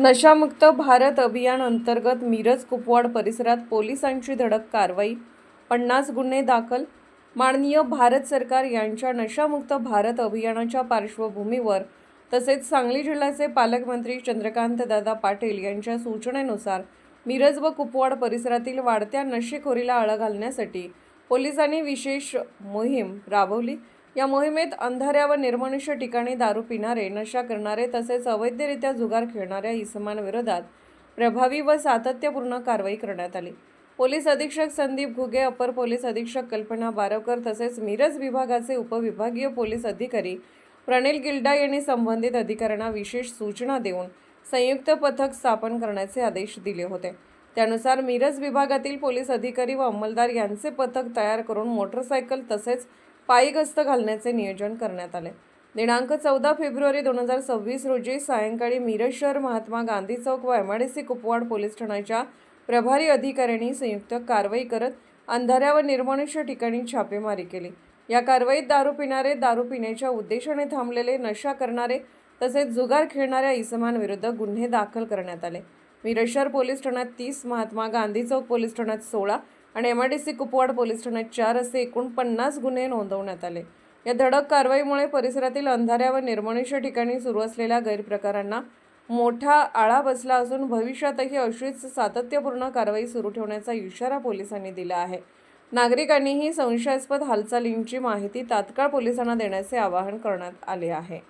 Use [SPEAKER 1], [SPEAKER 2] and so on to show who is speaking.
[SPEAKER 1] नशामुक्त भारत अभियान अंतर्गत मिरज कुपवाड परिसरात पोलिसांची धडक कारवाई पन्नास गुन्हे दाखल. माननीय भारत सरकार यांच्या नशामुक्त भारत अभियानाच्या पार्श्वभूमीवर तसेच सांगली जिल्ह्याचे पालकमंत्री चंद्रकांत दादा पाटील यांच्या सूचनेनुसार मिरज व कुपवाड परिसरातील वाढत्या नशेखोरीला आळा घालण्यासाठी पोलिसांनी विशेष मोहीम राबवली. या मोहिमेत अंधाऱ्या व निर्मनुष्य ठिकाणी दारू पिणारे नशा करणारे तसेच अवैधरित्या जुगार खेळणाऱ्या इसमांविरोधात प्रभावी व सातत्यपूर्ण कारवाई करण्यात आली. पोलीस अधीक्षक संदीप घुगे अपर पोलीस अधीक्षक कल्पना बारवकर तसेच मिरज विभागाचे उपविभागीय पोलीस अधिकारी प्रणिल गिल्डा यांनी संबंधित अधिकाऱ्यांना विशेष सूचना देऊन संयुक्त पथक स्थापन करण्याचे आदेश दिले होते. त्यानुसार मिरज विभागातील पोलीस अधिकारी व अंमलदार यांचे पथक तयार करून मोटरसायकल तसेच पायी गस्त घालण्याचे नियोजन करण्यात आले. दिनांक चौदा फेब्रुवारी दोन हजार सव्वीस रोजी सायंकाळी मिरज शहर महात्मा गांधी चौक व M I D C Kupwad police ठाण्याच्या प्रभारी अधिकाऱ्यांनी संयुक्त कारवाई करत अंधाऱ्या व निर्मनुष्य ठिकाणी छापेमारी केली. या कारवाईत दारू पिणारे दारू पिण्याच्या उद्देशाने थांबलेले नशा करणारे तसेच जुगार खेळणाऱ्या इसमांविरुद्ध गुन्हे दाखल करण्यात आले. मिरज शहर पोलीस ठाण्यात तीस महात्मा गांधी चौक पोलीस ठाण्यात सोळा आणि M I D C Kupwad police ठाण्यात चार असे एकूण पन्नास गुन्हे नोंदवण्यात आले. या धडक कारवाईमुळे परिसरातील अंधाऱ्या व निर्मनुष्य ठिकाणी सुरू असलेल्या गैरप्रकारांना मोठा आळा बसला असून भविष्यातही अशीच सातत्यपूर्ण कारवाई सुरू ठेवण्याचा इशारा पोलिसांनी दिला आहे. नागरिकांनीही संशयास्पद हालचालींची माहिती तात्काळ पोलिसांना देण्याचे आवाहन करण्यात आले आहे.